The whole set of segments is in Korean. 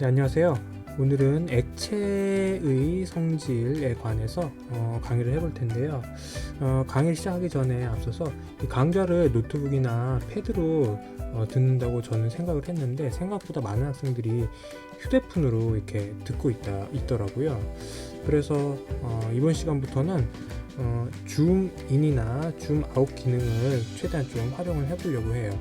네, 안녕하세요. 오늘은 액체의 성질에 관해서 어, 강의를 해볼 텐데요. 어, 강의를 시작하기 전에 앞서서 이 강좌를 노트북이나 패드로 어, 듣는다고 저는 생각을 했는데 생각보다 많은 학생들이 휴대폰으로 이렇게 듣고 있다 있더라고요. 그래서 어, 이번 시간부터는 어, 줌인이나 줌 아웃 기능을 최대한 좀 활용을 해보려고 해요.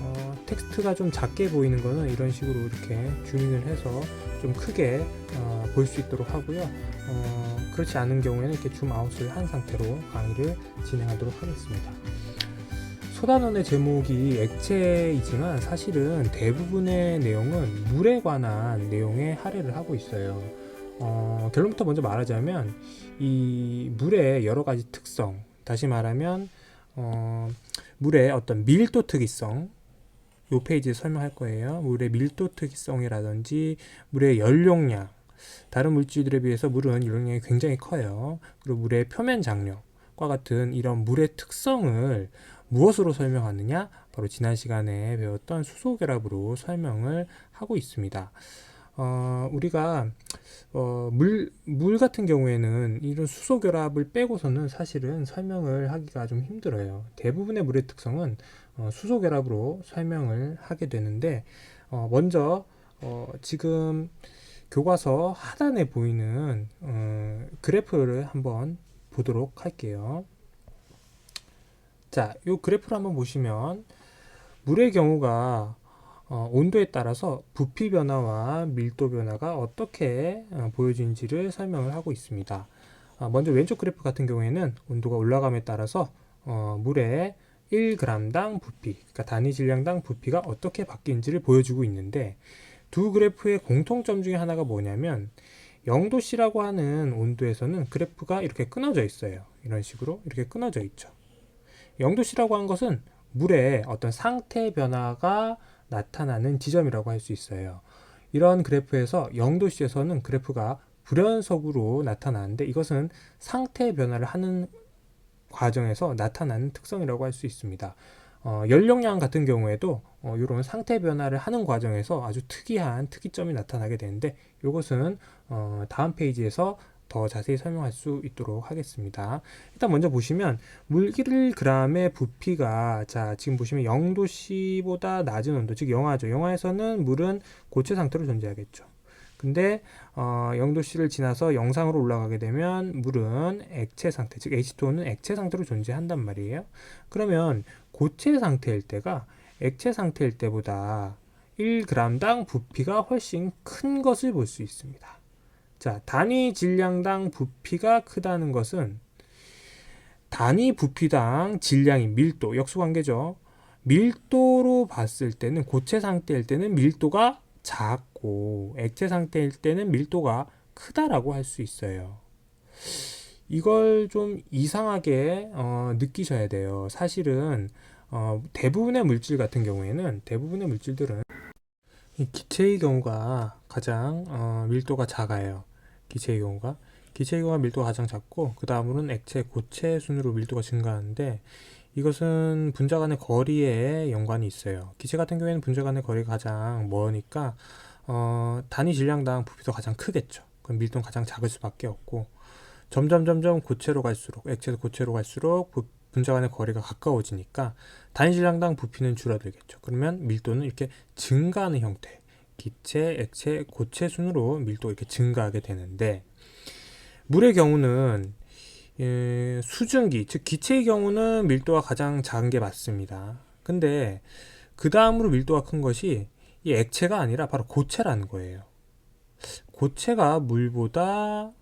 어, 텍스트가 좀 작게 보이는 거는 이런 식으로 이렇게 줌인을 해서 좀 크게 어, 볼 수 있도록 하고요. 어, 그렇지 않은 경우에는 이렇게 줌 아웃을 한 상태로 강의를 진행하도록 하겠습니다. 소단원의 제목이 액체이지만 사실은 대부분의 내용은 물에 관한 내용에 할애를 하고 있어요. 어, 결론부터 먼저 말하자면 이 물의 여러 가지 특성, 다시 말하면 어, 물의 어떤 밀도 특이성, 요 페이지에 설명할 거예요. 물의 밀도 특이성이라든지 물의 연용량, 다른 물질들에 비해서 물은 연용량이 굉장히 커요. 그리고 물의 표면 장력과 같은 이런 물의 특성을 무엇으로 설명하느냐? 바로 지난 시간에 배웠던 수소 결합으로 설명을 하고 있습니다. 어, 우리가 어, 물, 물 같은 경우에는 이런 수소 결합을 빼고서는 사실은 설명을 하기가 좀 힘들어요. 대부분의 물의 특성은 어, 수소 결합으로 설명을 하게 되는데 어, 먼저 어, 지금 교과서 하단에 보이는 어, 그래프를 한번 보도록 할게요. 자, 이 그래프를 한번 보시면 물의 경우가 어, 온도에 따라서 부피 변화와 밀도 변화가 어떻게 어, 보여지는지를 설명을 하고 있습니다. 아, 먼저 왼쪽 그래프 같은 경우에는 온도가 올라감에 따라서 어, 물의 1g당 부피, 그러니까 단위 질량당 부피가 어떻게 바뀌는지를 보여주고 있는데 두 그래프의 공통점 중에 하나가 뭐냐면 0도씨라고 하는 온도에서는 그래프가 이렇게 끊어져 있어요. 이런 식으로 이렇게 끊어져 있죠. 0도씨라고 한 것은 물의 어떤 상태 변화가 나타나는 지점이라고 할 수 있어요. 이런 그래프에서 0도씨에서는 그래프가 불연속으로 나타나는데 이것은 상태 변화를 하는 과정에서 나타나는 특성이라고 할 수 있습니다. 어, 연령량 같은 경우에도 어, 이런 상태 변화를 하는 과정에서 아주 특이한 특이점이 나타나게 되는데 이것은 어, 다음 페이지에서 더 자세히 설명할 수 있도록 하겠습니다. 일단 먼저 보시면 물 1g의 부피가 자 지금 보시면 0도씨보다 낮은 온도 즉 영하죠. 영하에서는 물은 고체 상태로 존재하겠죠. 근데 어, 0도씨를 지나서 영상으로 올라가게 되면 물은 액체 상태 즉 H2O는 액체 상태로 존재한단 말이에요. 그러면 고체 상태일 때가 액체 상태일 때보다 1g당 부피가 훨씬 큰 것을 볼 수 있습니다. 자, 단위 질량당 부피가 크다는 것은 단위 부피당 질량이 밀도, 역수관계죠. 밀도로 봤을 때는 고체 상태일 때는 밀도가 작 고 액체 상태일 때는 밀도가 크다라고 할 수 있어요. 이걸 좀 이상하게 어, 느끼셔야 돼요. 사실은 어, 대부분의 물질 같은 경우에는 대부분의 물질들은 이 기체의 경우가 가장 어, 밀도가 작아요. 기체의 경우가 기체의 경우가 밀도가 가장 작고 그 다음으로는 액체 고체 순으로 밀도가 증가하는데 이것은 분자 간의 거리에 연관이 있어요. 기체 같은 경우에는 분자 간의 거리가 가장 머니까 어, 단위 질량당 부피도 가장 크겠죠. 그럼 밀도는 가장 작을 수밖에 없고 점점 점점 고체로 갈수록 액체도 고체로 갈수록 부, 분자 간의 거리가 가까워지니까 단위 질량당 부피는 줄어들겠죠. 그러면 밀도는 이렇게 증가하는 형태 기체, 액체, 고체 순으로 밀도가 이렇게 증가하게 되는데 물의 경우는 예, 수증기, 즉 기체의 경우는 밀도가 가장 작은 게 맞습니다. 근데 그 다음으로 밀도가 큰 것이 이 액체가 아니라 바로 고체라는 거예요. 고체가 물보다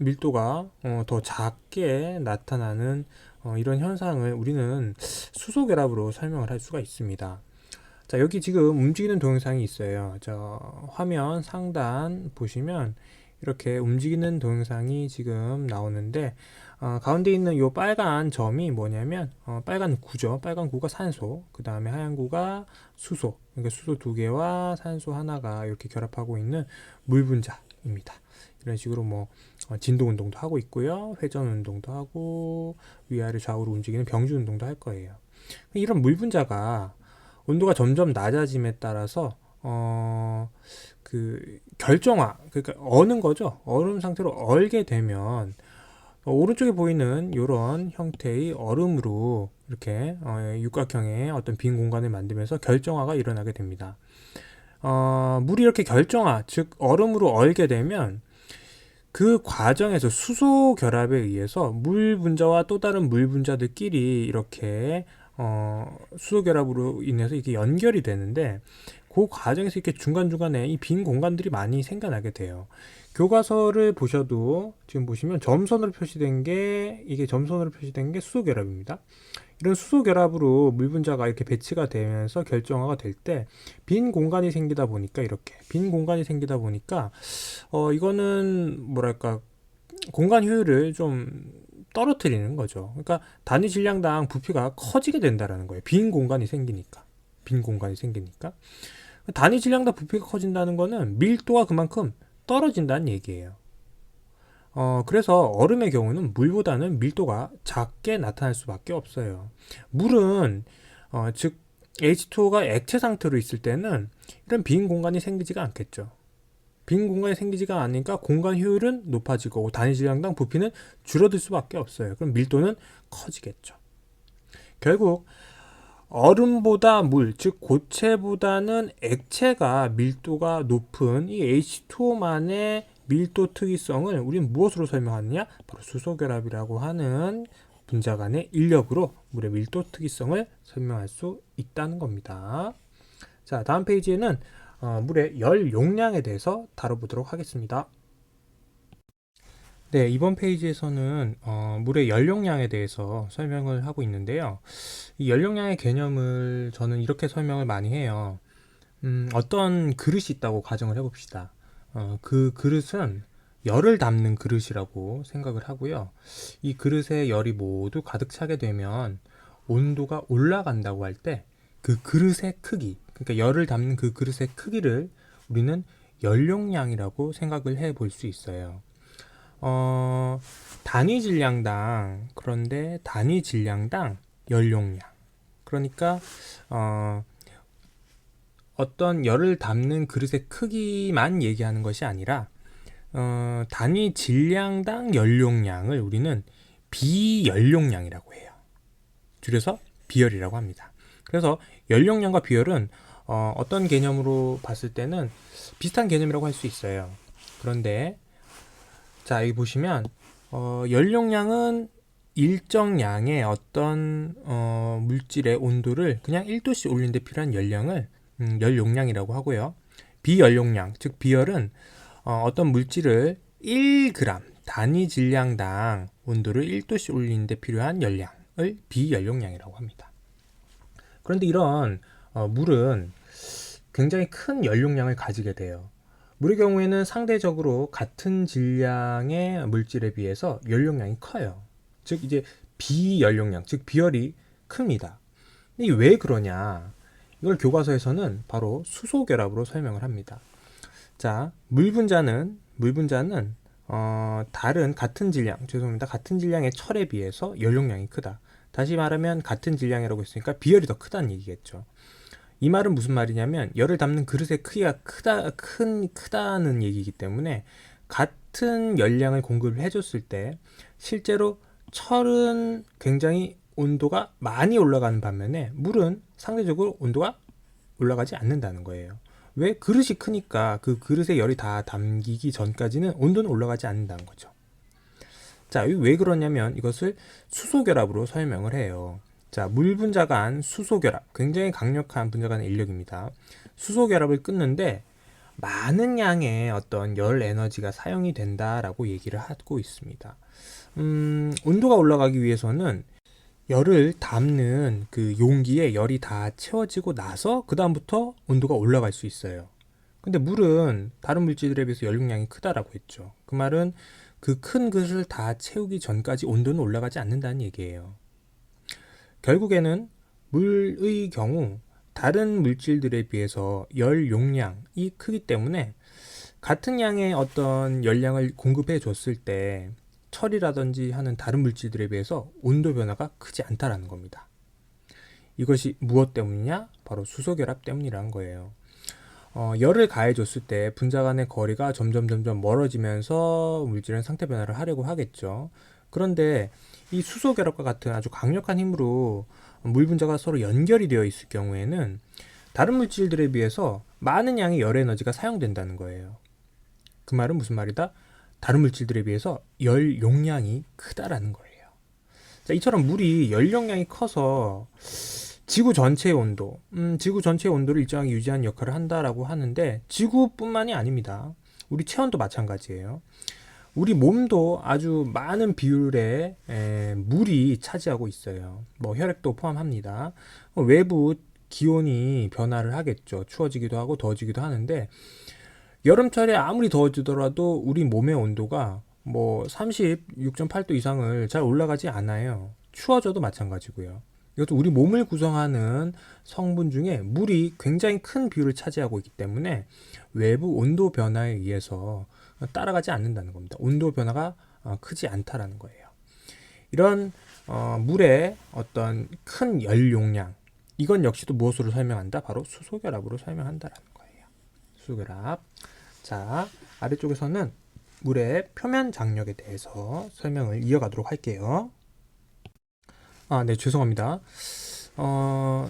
밀도가 어, 더 작게 나타나는 어, 이런 현상을 우리는 수소 결합으로 설명을 할 수가 있습니다. 자, 여기 지금 움직이는 동영상이 있어요. 저 화면 상단 보시면 이렇게 움직이는 동영상이 지금 나오는데 어, 가운데 있는 이 빨간 점이 뭐냐면 어, 빨간 구죠. 빨간 구가 산소, 그 다음에 하얀 구가 수소. 그러니까 수소 두 개와 산소 하나가 이렇게 결합하고 있는 물 분자입니다. 이런 식으로 뭐 어, 진도 운동도 하고 있고요, 회전 운동도 하고 위아래 좌우로 움직이는 병주 운동도 할 거예요. 이런 물 분자가 온도가 점점 낮아짐에 따라서 어, 그 결정화 그러니까 어는 거죠. 얼음 상태로 얼게 되면 어, 오른쪽에 보이는 이런 형태의 얼음으로 이렇게 어, 육각형의 어떤 빈 공간을 만들면서 결정화가 일어나게 됩니다. 어, 물이 이렇게 결정화, 즉 얼음으로 얼게 되면 그 과정에서 수소 결합에 의해서 물 분자와 또 다른 물 분자들끼리 이렇게 어, 수소 결합으로 인해서 이게 연결이 되는데 그 과정에서 이렇게 중간중간에 이 빈 공간들이 많이 생겨나게 돼요. 교과서를 보셔도 지금 보시면 점선으로 표시된 게 이게 점선으로 표시된 게 수소 결합입니다. 이런 수소 결합으로 물 분자가 이렇게 배치가 되면서 결정화가 될 때 빈 공간이 생기다 보니까 이렇게 빈 공간이 생기다 보니까 어 이거는 뭐랄까 공간 효율을 좀 떨어뜨리는 거죠. 그러니까 단위 질량당 부피가 커지게 된다라는 거예요. 빈 공간이 생기니까. 빈 공간이 생기니까. 단위 질량당 부피가 커진다는 거는 밀도가 그만큼 떨어진다는 얘기예요. 어, 그래서 얼음의 경우는 물보다는 밀도가 작게 나타날 수밖에 없어요. 물은, 어, 즉, H2O가 액체 상태로 있을 때는 이런 빈 공간이 생기지가 않겠죠. 빈 공간이 생기지가 않으니까 공간 효율은 높아지고 단위 질량당 부피는 줄어들 수밖에 없어요. 그럼 밀도는 커지겠죠. 결국 얼음보다 물, 즉 고체보다는 액체가 밀도가 높은 이 H2O만의 밀도 특이성을 우리는 무엇으로 설명하느냐? 바로 수소결합이라고 하는 분자 간의 인력으로 물의 밀도 특이성을 설명할 수 있다는 겁니다. 자, 다음 페이지에는 어, 물의 열 용량에 대해서 다뤄보도록 하겠습니다. 네, 이번 페이지에서는 어, 물의 열 용량에 대해서 설명을 하고 있는데요. 이 열 용량의 개념을 저는 이렇게 설명을 많이 해요. 음, 어떤 그릇이 있다고 가정을 해봅시다. 어, 그 그릇은 열을 담는 그릇이라고 생각을 하고요. 이 그릇에 열이 모두 가득 차게 되면 온도가 올라간다고 할 때 그 그릇의 크기, 그러니까 열을 담는 그 그릇의 크기를 우리는 열용량이라고 생각을 해 볼 수 있어요. 어, 단위 질량당, 그런데 단위 질량당 열용량. 그러니까, 어, 어떤 열을 담는 그릇의 크기만 얘기하는 것이 아니라 어, 단위 질량당 연용량을 우리는 비연용량이라고 해요. 줄여서 비열이라고 합니다. 그래서 연용량과 비열은 어, 어떤 개념으로 봤을 때는 비슷한 개념이라고 할 수 있어요. 그런데 자 여기 보시면 어, 연용량은 일정 양의 어떤 어, 물질의 온도를 그냥 1도씩 올리는 데 필요한 연량을 음, 열 용량이라고 하고요. 비열용량, 즉 비열은 어, 어떤 물질을 1g 단위 질량당 온도를 1도씩 올리는 데 필요한 열량을 비열용량이라고 합니다. 그런데 이런 어, 물은 굉장히 큰 열용량을 가지게 돼요. 물의 경우에는 상대적으로 같은 질량의 물질에 비해서 열용량이 커요. 즉 이제 비열용량, 즉 비열이 큽니다. 이게 왜 그러냐? 이걸 교과서에서는 바로 수소 결합으로 설명을 합니다. 자, 물 분자는 물 분자는 어, 다른 같은 질량, 죄송합니다. 같은 질량의 철에 비해서 연용량이 크다. 다시 말하면 같은 질량이라고 했으니까 비열이 더 크다는 얘기겠죠. 이 말은 무슨 말이냐면 열을 담는 그릇의 크기가 크다 큰 크다는 얘기이기 때문에 같은 열량을 공급을 해줬을 때 실제로 철은 굉장히 온도가 많이 올라가는 반면에 물은 상대적으로 온도가 올라가지 않는다는 거예요. 왜 그릇이 크니까 그 그릇에 열이 다 담기기 전까지는 온도는 올라가지 않는다는 거죠. 자, 왜 그러냐면 이것을 수소 결합으로 설명을 해요. 자, 물 분자 간 수소 결합. 굉장히 강력한 분자 간의 인력입니다. 수소 결합을 끊는데 많은 양의 어떤 열 에너지가 사용이 된다라고 얘기를 하고 있습니다. 음, 온도가 올라가기 위해서는 열을 담는 그 용기에 열이 다 채워지고 나서 그 다음부터 온도가 올라갈 수 있어요. 근데 물은 다른 물질들에 비해서 열용량이 크다라고 했죠. 그 말은 그큰 그릇을 다 채우기 전까지 온도는 올라가지 않는다는 얘기예요. 결국에는 물의 경우 다른 물질들에 비해서 열 용량이 크기 때문에 같은 양의 어떤 열량을 공급해 줬을 때 철이라든지 하는 다른 물질들에 비해서 온도 변화가 크지 않다라는 겁니다. 이것이 무엇 때문이냐? 바로 수소 결합 때문이라는 거예요. 어, 열을 가해줬을 때 분자 간의 거리가 점점 점점 멀어지면서 물질은 상태 변화를 하려고 하겠죠. 그런데 이 수소 결합과 같은 아주 강력한 힘으로 물 분자가 서로 연결이 되어 있을 경우에는 다른 물질들에 비해서 많은 양의 열 에너지가 사용된다는 거예요. 그 말은 무슨 말이다? 다른 물질들에 비해서 열 용량이 크다라는 거예요. 자, 이처럼 물이 열 용량이 커서 지구 전체의 온도, 음, 지구 전체의 온도를 일정하게 유지하는 역할을 한다라고 하는데 지구뿐만이 아닙니다. 우리 체온도 마찬가지예요. 우리 몸도 아주 많은 비율의 에, 물이 차지하고 있어요. 뭐 혈액도 포함합니다. 어, 외부 기온이 변화를 하겠죠. 추워지기도 하고 더워지기도 하는데 여름철에 아무리 더워지더라도 우리 몸의 온도가 뭐 36.8도 이상을 잘 올라가지 않아요. 추워져도 마찬가지고요. 이것도 우리 몸을 구성하는 성분 중에 물이 굉장히 큰 비율을 차지하고 있기 때문에 외부 온도 변화에 의해서 따라가지 않는다는 겁니다. 온도 변화가 어, 크지 않다라는 거예요. 이런 어, 물의 어떤 큰 열 용량 이건 역시도 무엇으로 설명한다? 바로 수소결합으로 설명한다라는 거예요. 수소결합. 자 아래쪽에서는 물의 표면 장력에 대해서 설명을 이어가도록 할게요. 아, 네, 죄송합니다. 어,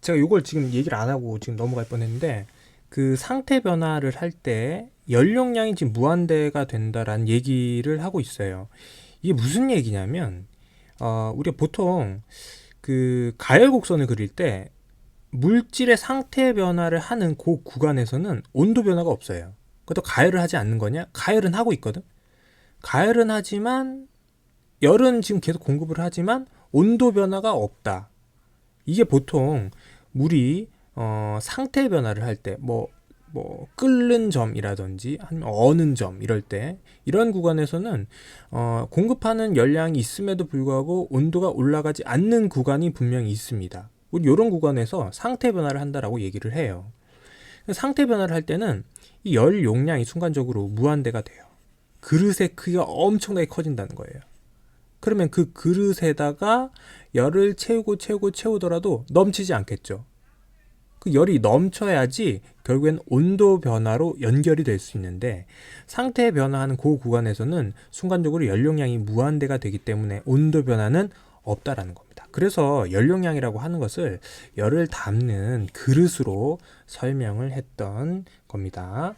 제가 이걸 지금 얘기를 안 하고 지금 넘어갈 뻔 했는데 그 상태 변화를 할 때 연령량이 지금 무한대가 된다라는 얘기를 하고 있어요. 이게 무슨 얘기냐면 어, 우리가 보통 그 가열 곡선을 그릴 때 물질의 상태 변화를 하는 그 구간에서는 온도 변화가 없어요. 그것도 가열을 하지 않는 거냐? 가열은 하고 있거든. 가열은 하지만 열은 지금 계속 공급을 하지만 온도 변화가 없다. 이게 보통 물이 어, 상태 변화를 할 때 뭐 뭐 끓는 점이라든지 아니면 어는 점 이럴 때 이런 구간에서는 어, 공급하는 열량이 있음에도 불구하고 온도가 올라가지 않는 구간이 분명히 있습니다. 이런 구간에서 상태 변화를 한다라고 얘기를 해요. 상태 변화를 할 때는 이 열 용량이 순간적으로 무한대가 돼요. 그릇의 크기가 엄청나게 커진다는 거예요. 그러면 그 그릇에다가 열을 채우고 채우고 채우더라도 넘치지 않겠죠. 그 열이 넘쳐야지 결국엔 온도 변화로 연결이 될 수 있는데 상태 변화하는 그 구간에서는 순간적으로 연용량이 무한대가 되기 때문에 온도 변화는 없다라는 겁니다. 그래서 연용량이라고 하는 것을 열을 담는 그릇으로 설명을 했던 겁니다.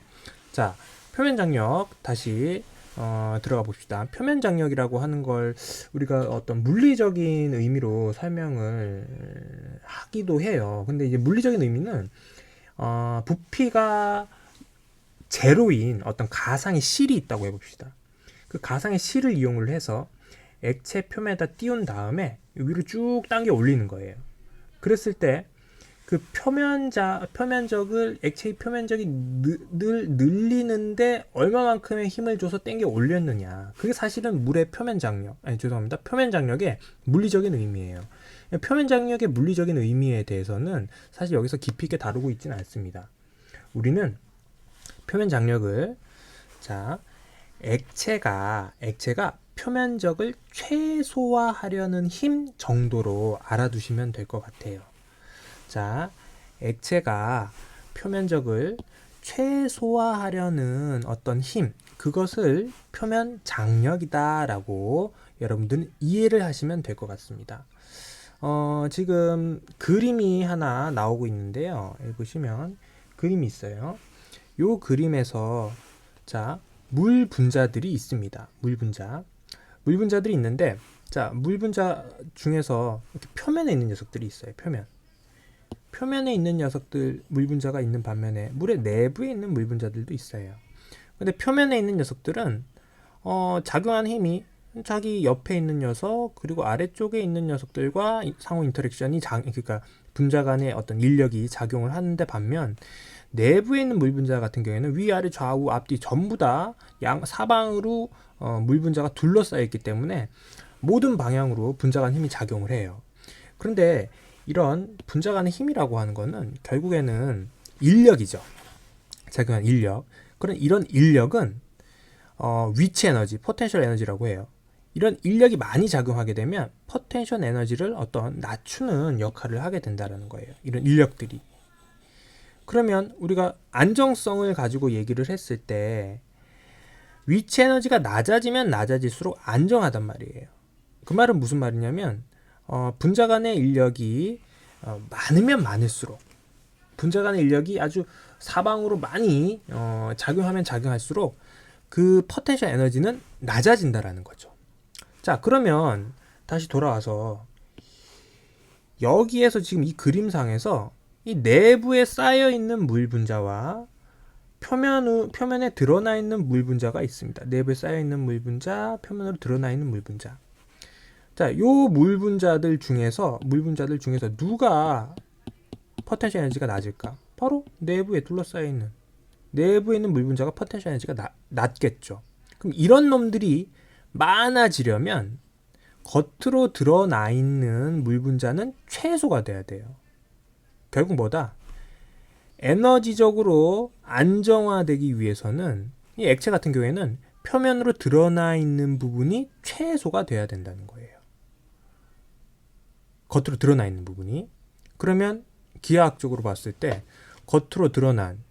자, 표면 장력 다시 어, 들어가 봅시다. 표면 장력이라고 하는 걸 우리가 어떤 물리적인 의미로 설명을 하기도 해요. 근데 이제 물리적인 의미는 어, 부피가 제로인 어떤 가상의 실이 있다고 해봅시다. 그 가상의 실을 이용을 해서 액체 표면에다 띄운 다음에 위로 쭉 당겨 올리는 거예요. 그랬을 때 그 표면자 표면적을 액체의 표면적이 늘, 늘 늘리는데 얼마만큼의 힘을 줘서 땡겨 올렸느냐. 그게 사실은 물의 표면 장력 아니 죄송합니다. 표면 장력의 물리적인 의미예요. 표면 장력의 물리적인 의미에 대해서는 사실 여기서 깊이 있게 다루고 있지는 않습니다. 우리는 표면 장력을 자 액체가 액체가 표면적을 최소화하려는 힘 정도로 알아두시면 될 것 같아요. 자, 액체가 표면적을 최소화하려는 어떤 힘, 그것을 표면 장력이다라고 여러분들은 이해를 하시면 될 것 같습니다. 어, 지금 그림이 하나 나오고 있는데요. 여기 보시면 그림이 있어요. 요 그림에서 자, 물 분자들이 있습니다. 물 분자. 물 분자들이 있는데 자, 물 분자 중에서 이렇게 표면에 있는 녀석들이 있어요. 표면. 표면에 있는 녀석들 물 분자가 있는 반면에 물의 내부에 있는 물 분자들도 있어요. 근데 표면에 있는 녀석들은 어, 작용하는 힘이 자기 옆에 있는 녀석 그리고 아래쪽에 있는 녀석들과 상호 인터랙션이 장 그러니까 분자 간의 어떤 인력이 작용을 하는데 반면 내부에 있는 물 분자 같은 경우에는 위아래 좌우 앞뒤 전부 다 양 사방으로 어, 물 분자가 둘러싸여 있기 때문에 모든 방향으로 분자 간 힘이 작용을 해요. 그런데 이런 분자 간의 힘이라고 하는 거는 결국에는 인력이죠. 작용한 인력. 그런 이런 인력은 어, 위치 에너지, 포텐셜 에너지라고 해요. 이런 인력이 많이 작용하게 되면 포텐셜 에너지를 어떤 낮추는 역할을 하게 된다는 거예요. 이런 인력들이. 그러면 우리가 안정성을 가지고 얘기를 했을 때 위치 에너지가 낮아지면 낮아질수록 안정하단 말이에요. 그 말은 무슨 말이냐면 어, 분자 간의 인력이 어, 많으면 많을수록 분자 간의 인력이 아주 사방으로 많이 어, 작용하면 작용할수록 그 포텐셜 에너지는 낮아진다라는 거죠. 자, 그러면 다시 돌아와서 여기에서 지금 이 그림상에서 이 내부에 쌓여 있는 물 분자와 표면 표면에 드러나 있는 물 분자가 있습니다. 내부에 쌓여 있는 물 분자, 표면으로 드러나 있는 물 분자. 자, 요 물 분자들 중에서 물 분자들 중에서 누가 포텐셜 에너지가 낮을까? 바로 내부에 둘러싸여 있는 내부에 있는 물 분자가 포텐셜 에너지가 나, 낮겠죠. 그럼 이런 놈들이 많아지려면 겉으로 드러나 있는 물 분자는 최소가 돼야 돼요. 결국 뭐다? 에너지적으로 안정화되기 위해서는 이 액체 같은 경우에는 표면으로 드러나 있는 부분이 최소가 돼야 된다는 거예요. 겉으로 드러나 있는 부분이. 그러면 기하학적으로 봤을 때 겉으로 드러난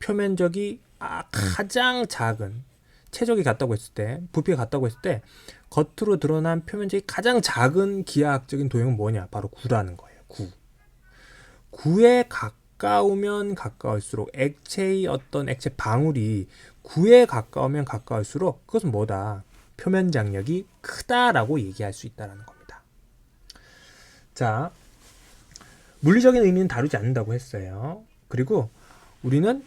표면적이 아, 가장 작은 체적이 같다고 했을 때 부피가 같다고 했을 때 겉으로 드러난 표면적이 가장 작은 기하학적인 도형은 뭐냐? 바로 구라는 거예요. 구. 구에 가까우면 가까울수록 액체의 어떤 액체 방울이 구에 가까우면 가까울수록 그것은 뭐다? 표면 장력이 크다라고 얘기할 수 있다라는 겁니다. 자, 물리적인 의미는 다루지 않는다고 했어요. 그리고 우리는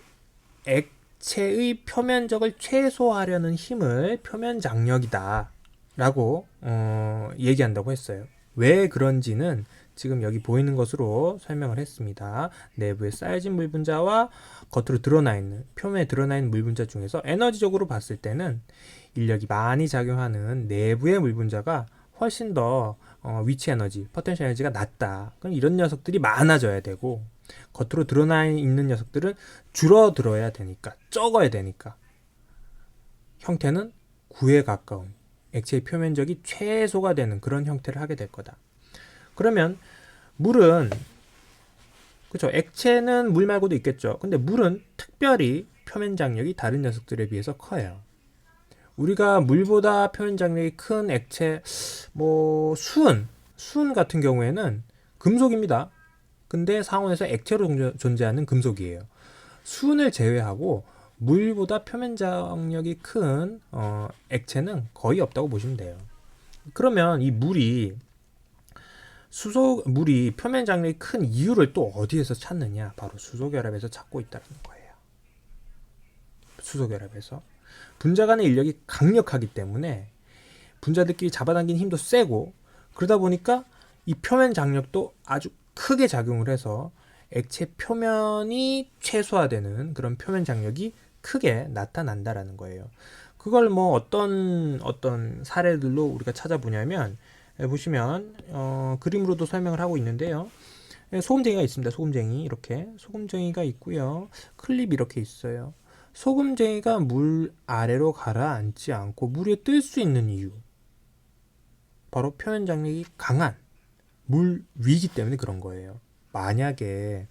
액체의 표면적을 최소화하려는 힘을 표면 장력이다. 라고 어, 얘기한다고 했어요. 왜 그런지는 지금 여기 보이는 것으로 설명을 했습니다. 내부에 쌓여진 물 분자와 겉으로 드러나 있는 표면에 드러나 있는 물 분자 중에서 에너지적으로 봤을 때는 인력이 많이 작용하는 내부의 물 분자가 훨씬 더 어, 위치 에너지, 포텐셜 에너지가 낮다. 그럼 이런 녀석들이 많아져야 되고 겉으로 드러나 있는 녀석들은 줄어들어야 되니까 적어야 되니까 형태는 구에 가까운 액체의 표면적이 최소가 되는 그런 형태를 하게 될 거다. 그러면 물은 그렇죠. 액체는 물 말고도 있겠죠. 근데 물은 특별히 표면 장력이 다른 녀석들에 비해서 커요. 우리가 물보다 표면 장력이 큰 액체 뭐 수은 수은 같은 경우에는 금속입니다. 근데 상온에서 액체로 존재하는 금속이에요. 수은을 제외하고 물보다 표면 장력이 큰 어, 액체는 거의 없다고 보시면 돼요. 그러면 이 물이 수소 물이 표면 장력이 큰 이유를 또 어디에서 찾느냐? 바로 수소 결합에서 찾고 있다는 거예요. 수소 결합에서 분자 간의 인력이 강력하기 때문에 분자들끼리 잡아당기는 힘도 세고 그러다 보니까 이 표면 장력도 아주 크게 작용을 해서 액체 표면이 최소화되는 그런 표면 장력이 크게 나타난다라는 거예요. 그걸 뭐 어떤 어떤 사례들로 우리가 찾아보냐면 예, 보시면 어, 그림으로도 설명을 하고 있는데요. 예, 소금쟁이가 있습니다. 소금쟁이 이렇게 소금쟁이가 있고요. 클립 이렇게 있어요. 소금쟁이가 물 아래로 가라앉지 않고 물 위에 뜰 수 있는 이유 바로 표면 장력이 강한 물 위기 때문에 그런 거예요. 만약에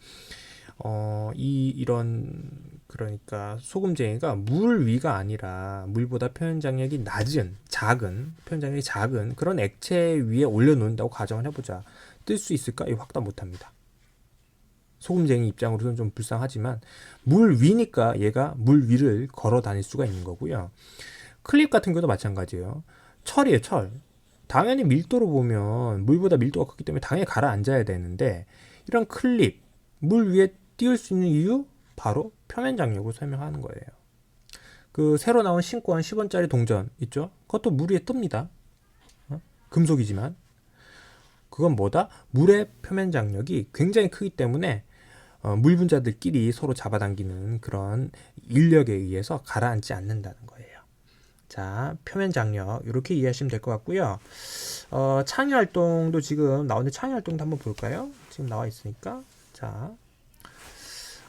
어, 이 이런 그러니까 소금쟁이가 물 위가 아니라 물보다 표현 장력이 낮은 작은 표현 장력이 작은 그런 액체 위에 올려놓는다고 가정을 해보자 뜰 수 있을까? 이 확답 못합니다. 소금쟁이 입장으로는 좀 불쌍하지만 물 위니까 얘가 물 위를 걸어 다닐 수가 있는 거고요. 클립 같은 경우도 마찬가지예요. 철이에요, 철. 당연히 밀도로 보면 물보다 밀도가 크기 때문에 당연히 가라앉아야 되는데 이런 클립 물 위에 띄울 수 있는 이유 바로 표면 장력을 설명하는 거예요. 그 새로 나온 신권 10원짜리 동전 있죠? 그것도 물 위에 뜹니다. 어? 금속이지만 그건 뭐다? 물의 표면 장력이 굉장히 크기 때문에 어, 물 분자들끼리 서로 잡아당기는 그런 인력에 의해서 가라앉지 않는다는 거예요. 자, 표면 장력 이렇게 이해하시면 될 것 같고요. 어, 창의 활동도 지금 나오는데 창의 활동도 한번 볼까요? 지금 나와 있으니까 자.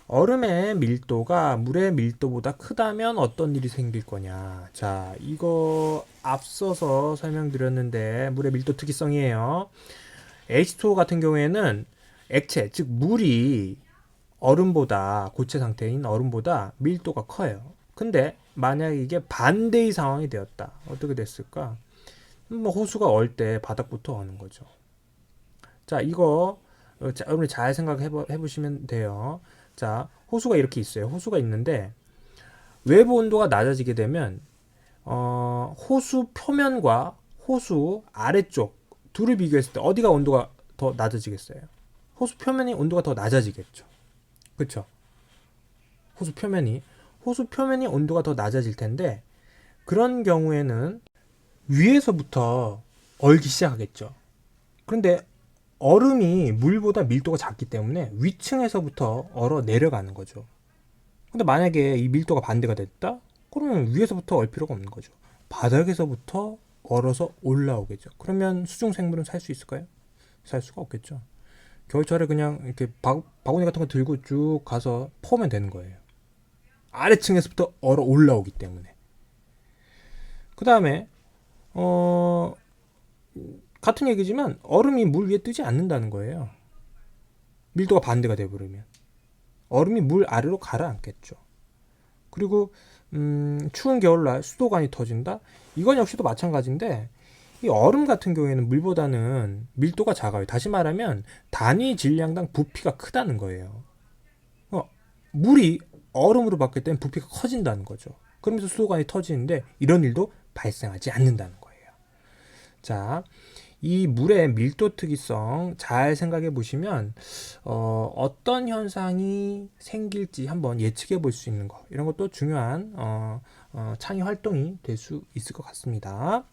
얼음의 밀도가 물의 밀도보다 크다면 어떤 일이 생길 거냐. 자, 이거 앞서서 설명드렸는데 물의 밀도 특이성이에요. H2O 같은 경우에는 액체, 즉 물이 얼음보다 고체 상태인 얼음보다 밀도가 커요. 근데 만약 이게 반대의 상황이 되었다. 어떻게 됐을까? 뭐 호수가 얼 때 바닥부터 어는 거죠. 자, 이거 어, 자, 여러분이 잘 생각해 보시면 돼요. 자, 호수가 이렇게 있어요. 호수가 있는데 외부 온도가 낮아지게 되면 어, 호수 표면과 호수 아래쪽 둘을 비교했을 때 어디가 온도가 더 낮아지겠어요? 호수 표면이 온도가 더 낮아지겠죠. 그렇죠? 호수 표면이 호수 표면이 온도가 더 낮아질 텐데 그런 경우에는 위에서부터 얼기 시작하겠죠. 그런데 얼음이 물보다 밀도가 작기 때문에 위층에서부터 얼어 내려가는 거죠. 근데 만약에 이 밀도가 반대가 됐다? 그러면 위에서부터 얼 필요가 없는 거죠. 바닥에서부터 얼어서 올라오겠죠. 그러면 수중 생물은 살 수 있을까요? 살 수가 없겠죠. 겨울철에 그냥 이렇게 바, 바구니 같은 거 들고 쭉 가서 퍼면 되는 거예요. 아래층에서부터 얼어 올라오기 때문에. 그 다음에 어 같은 얘기지만 얼음이 물 위에 뜨지 않는다는 거예요. 밀도가 반대가 돼버리면 얼음이 물 아래로 가라앉겠죠. 그리고 음, 추운 겨울날 수도관이 터진다. 이건 역시도 마찬가지인데 이 얼음 같은 경우에는 물보다는 밀도가 작아요. 다시 말하면 단위 질량당 부피가 크다는 거예요. 어, 물이 얼음으로 바뀔 때는 부피가 커진다는 거죠. 그러면서 수도관이 터지는데 이런 일도 발생하지 않는다는 거예요. 자, 이 물의 밀도 특이성 잘 생각해 보시면 어, 어떤 현상이 생길지 한번 예측해 볼 수 있는 거 이런 것도 중요한 어, 어, 창의 활동이 될 수 있을 것 같습니다.